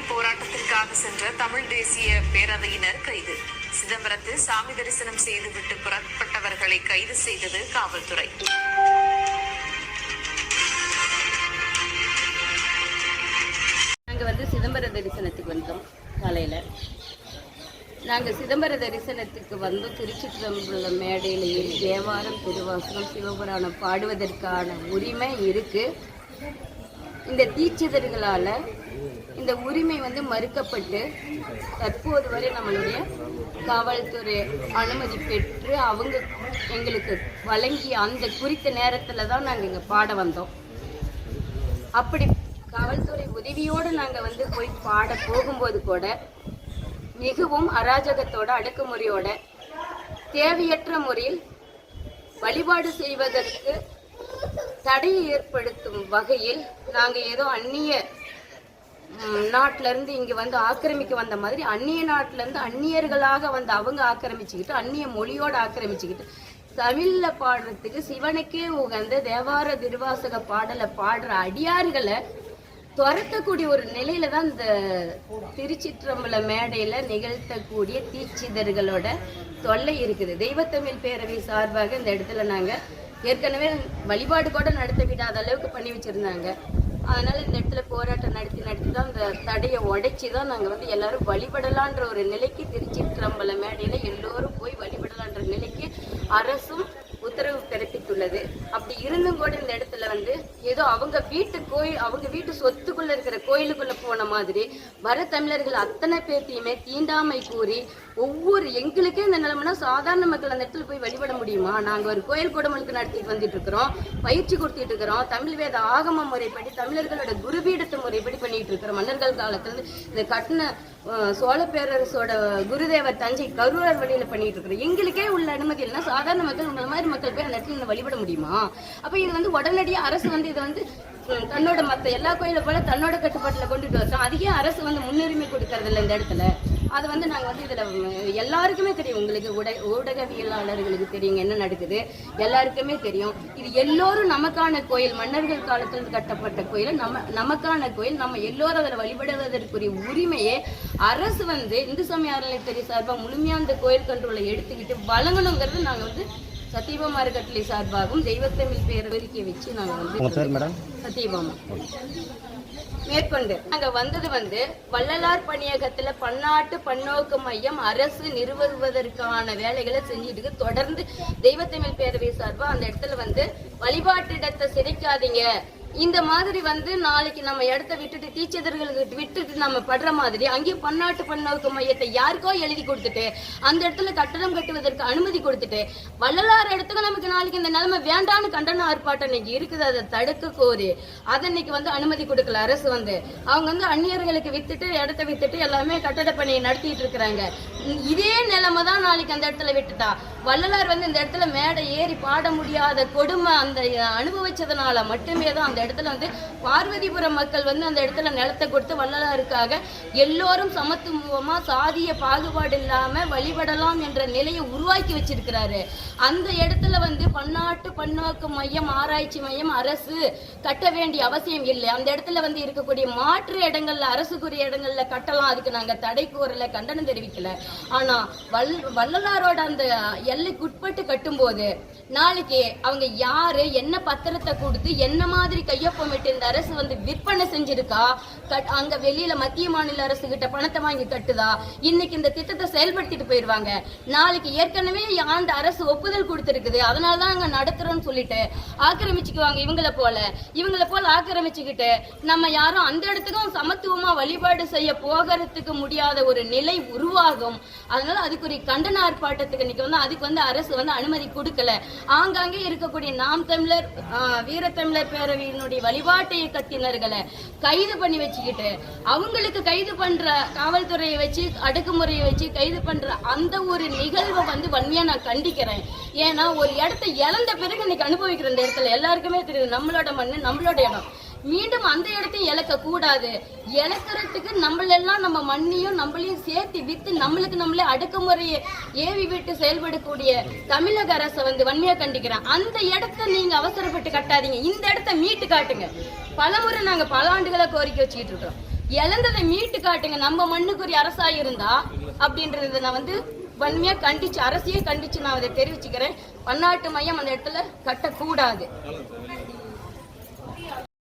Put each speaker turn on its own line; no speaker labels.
சிதம்பரத்தில் போராட்டத்திற்காக சென்ற தமிழ் தேசிய பேரவையினர் கைது. சிதம்பரத்தில் சாமி தரிசனம் செய்துவிட்டு புறப்பட்டவர்களை கைது செய்தது காவல்துறை.
நாங்கள் வந்து சிதம்பர தரிசனத்துக்கு வந்தோம் காலையில். நாங்கள் சிதம்பர தரிசனத்துக்கு வந்து திருச்சிற்றம்பலம் மேடையில் தேவாரம் திருவாசனம் சிவபுராணம் பாடுவதற்கான உரிமை இருக்குது இந்த தீட்சிதர்களால் இந்த உரிமை வந்து மறுக்கப்பட்டு தற்போது வரை நம்மளுடைய காவல்துறை அனுமதி பெற்று அவங்க எங்களுக்கு வழங்கிய அந்த குறித்த நேரத்தில் தான் நாங்கள் இங்கே பாட வந்தோம். அப்படி காவல்துறை உதவியோடு நாங்கள் வந்து போய் பாட போகும்போது கூட மிகவும் அராஜகத்தோட அடக்குமுறையோட தேவையற்ற முறையில் வழிபாடு செய்வதற்கு தடையை ஏற்படுத்தும் வகையில் நாங்கள் ஏதோ அந்நிய நாட்டிலேருந்து இங்கே இருந்து இங்க வந்து ஆக்கிரமிக்க வந்த மாதிரி அந்நிய நாட்டிலேருந்து அந்நியர்களாக வந்து அவங்க ஆக்கிரமிச்சுக்கிட்டு அந்நிய மொழியோட ஆக்கிரமிச்சுக்கிட்டு தமிழ்ல பாடுறதுக்கு சிவனுக்கே உகந்த தேவார திருவாசக பாடலை பாடுற அடியார்களை துரத்தக்கூடிய ஒரு நிலையில தான் இந்த திருச்சிற்றம்பல மேடையில நிகழ்த்தக்கூடிய தீச்சிதர்களோட தொல்லை இருக்குது. தெய்வத்தமிழ் பேரவை சார்பாக இந்த இடத்துல நாங்க ஏற்கனவே வழிபாடு கூட நடத்த விடாத அளவுக்கு பண்ணி வச்சுருந்தாங்க. அதனால் இந்த இடத்துல போராட்டம் நடத்தி நடத்தி தான் இந்த தடையை உடைச்சி தான் நாங்கள் வந்து எல்லாரும் வழிபடலான்ற ஒரு நிலைக்கு திருச்சிற்றம்பல மேடையில் எல்லோரும் போய் வழிபடலான்ற நிலைக்கு அரசும் உத்தரவு பிறப்பித்துள்ளது. அப்படி இருந்தும் கூட இந்த இடத்துல வந்து ஏதோ அவங்க வீட்டு கோயில் அவங்க வீட்டு சொத்துக்குள்ள இருக்கிற கோயிலுக்குள்ள போன மாதிரி வர தமிழர்கள் அத்தனை பேர்த்தையுமே தீண்டாமை கூறி ஒவ்வொரு எங்களுக்கே இந்த நிலைமைனா சாதாரண மக்கள் அந்த இடத்துல போய் வழிபட முடியுமா? நாங்க ஒரு கோயில் குடமுழுக்கு நடத்திட்டு வந்துட்டு இருக்கிறோம் பயிற்சி கொடுத்துட்டு இருக்கிறோம் தமிழ் வேத ஆகம முறைப்படி தமிழர்களோட குருபீடத்து முறைப்படி பண்ணிட்டு இருக்கிற மன்னர்கள் காலத்துல இருந்து இந்த கட்டின சோழ பேரரசோட குருதேவர் தஞ்சை கரூரர் வழியில பண்ணிட்டு இருக்கிறோம். எங்களுக்கே உள்ள அனுமதி இல்லைன்னா சாதாரண மக்கள் உங்களை மாதிரி மக்கள் போய் அந்த இடத்துல வழிபட முடியுமா? அப்ப இது வந்து உடனடியாக அரசு வந்து இதை வந்து தன்னோட மத்த எல்லா கோயிலை போல தன்னோட கட்டுப்பாட்டுல கொண்டுட்டு வரோம் அதுக்கே அரசு வந்து முன்னுரிமை கொடுக்கறது இல்லை இந்த இடத்துல. அது வந்து நாங்க வந்து இதுல எல்லாருக்குமே தெரியும். உங்களுக்கு உட ஊடகவியலாளர்களுக்கு தெரியுங்க என்ன நடக்குது. எல்லாருக்குமே தெரியும். இது எல்லோரும் நமக்கான கோயில் மன்னர்கள் காலத்தில் கட்டப்பட்ட கோயில். நம்ம நமக்கான கோயில். நம்ம எல்லோரும் அதில் வழிபடுவதற்குரிய உரிமையை அரசு வந்து இந்து சமய அறநிலையத்துறை சார்பாக முழுமையாக அந்த கோயில் கண்ட்ரோலை எடுத்துக்கிட்டு வழங்கணுங்கிறது நாங்கள் வந்து சத்தியபாமா அறக்கட்டளை சார்பாகவும் தெய்வத்தமிழ் பேரவரிக்கை வச்சு நாங்க வந்து
பேர் மேடம்?
மேற்கொண்டு. நாங்க வந்தது வந்து வள்ளலார் பணியகத்துல பன்னாட்டு பன்னோக்கு மையம் அரசு நிறுவுவதற்கான வேலைகளை செஞ்சுட்டு. தொடர்ந்து தெய்வத்தமிழ் பேரவை சார்பா அந்த இடத்துல வந்து வழிபாட்டு இடத்தை சிதைக்காதீங்க. இந்த மாதிரி வந்து நாளைக்கு நம்ம இடத்த விட்டுட்டு டீச்சர்களுக்கு விட்டுட்டு நம்ம படுற மாதிரி அங்கேயும் பன்னாட்டு பன்னோக்கு மையத்தை யாருக்கோ எழுதி கொடுத்துட்டு அந்த இடத்துல கட்டடம் கட்டுவதற்கு அனுமதி கொடுத்துட்டு வள்ளலார் இடத்துக்கு நமக்கு நாளைக்கு இந்த நிலைமை வேண்டான்னு கண்டன ஆர்ப்பாட்டம் இன்னைக்கு இருக்குது. அதை தடுக்க கோரி அதை இன்னைக்கு வந்து அனுமதி கொடுக்கல அரசு வந்து. அவங்க வந்து அந்நியர்களுக்கு வித்துட்டு இடத்த வித்துட்டு எல்லாமே கட்டட பணியை நடத்திட்டு இருக்கிறாங்க. இதே நிலைமை தான் நாளைக்கு அந்த இடத்துல விட்டுட்டா. வள்ளலார் வந்து இந்த இடத்துல மேடை ஏறி பாட முடியாத கொடுமை அந்த அனுபவிச்சதுனால மட்டுமே தான் அந்த இடத்துல வந்து பார்வதிபுரம் மக்கள் வந்து அந்த இடத்துல நிலத்தை கொடுத்து வள்ளலாருக்காக எல்லோரும் சமத்துவமா சாதிய பாகுபாடு இல்லாம வழிபடலாம் என்ற நிலையை உருவாக்கி வச்சிருக்கிறாரு. அந்த இடத்துல வந்து பன்னாட்டு பன்னோக்கு மையம் ஆராய்ச்சி மையம் அரசு கட்ட வேண்டிய அவசியம் இல்லை. அந்த இடத்துல வந்து இருக்கக்கூடிய மாற்று இடங்கள்ல அரசுக்குரிய இடங்கள்ல கட்டலாம். அதுக்கு நாங்க தடை கூறல கண்டனம் தெரிவிக்கல. ஆனா வல் வள்ளலாரோட அந்த எல்லைக்குட்பட்டு கட்டும்போது நாளைக்கு அவங்க யாரு என்ன பத்திரத்தை கொடுத்து என்ன மாதிரி கையொப்பமிட்டு இந்த அரசு வந்து விற்பனை செஞ்சிருக்கா? கட்- அங்க வெளியில மத்திய மாநில அரசு கிட்ட பணத்தை வாங்கி கட்டுதா? இன்னைக்கு இந்த திட்டத்தை செயல்படுத்திட்டு போயிருவாங்க. நாளைக்கு ஏற்கனவே ஆண்டு அரசு ஒப்புதல் கொடுத்துருக்குது அதனாலதான் அங்க நடத்துறோம்னு சொல்லிட்டு ஆக்கிரமிச்சுக்குவாங்க இவங்களை போல. இவங்களை போல ஆக்கிரமிச்சுக்கிட்டு நம்ம யாரும் அந்த இடத்துக்கும் சமத்துவமா வழிபாடு செய்ய போகிறதுக்கு முடியாத ஒரு நிலை உருவாகும். அதனால அதுக்குரிய கண்டன ஆர்ப்பாட்டத்துக்கு இன்னைக்கு வந்து அதுக்கு வந்து அரசு வந்து அனுமதி கொடுக்கல. ஆங்காங்கே இருக்கக்கூடிய நாம் தமிழர் வீரத்தமிழர் பேரவையின் தன்னுடைய வழிபாட்டு இயக்கத்தினர்களை கைது பண்ணி வச்சுக்கிட்டு அவங்களுக்கு கைது பண்ற காவல்துறையை வச்சு அடக்குமுறையை வச்சு கைது பண்ற அந்த ஒரு நிகழ்வை வந்து வன்மையா நான் கண்டிக்கிறேன். ஏன்னா ஒரு இடத்த இழந்த பிறகு இன்னைக்கு அனுபவிக்கிற இந்த இடத்துல எல்லாருக்குமே தெரியுது நம்மளோட மண்ணு நம்மளோட இடம். மீண்டும் அந்த இடத்தையும் இழக்க கூடாது. இழக்கிறதுக்கு நம்மளெல்லாம் நம்ம மண்ணையும் நம்மளையும் சேர்த்து வித்து நம்மளுக்கு நம்மளே அடக்குமுறையை ஏவி விட்டு செயல்படக்கூடிய தமிழக அரசை வந்து வன்மையா கண்டிக்கிறேன். அந்த இடத்த நீங்க அவசரப்பட்டு கட்டாதீங்க. இந்த இடத்த மீட்டு காட்டுங்க. பலமுறை நாங்க பல ஆண்டுகளா கோரிக்கை வச்சுக்கிட்டு இருக்கோம் இழந்ததை மீட்டு காட்டுங்க. நம்ம மண்ணுக்குரிய அரசா இருந்தா அப்படின்றத நான் வந்து வன்மையா கண்டிச்சு அரசியே கண்டிச்சு நான் அதை தெரிவிச்சுக்கிறேன். பன்னாட்டு மையம் அந்த இடத்துல கட்டக்கூடாது.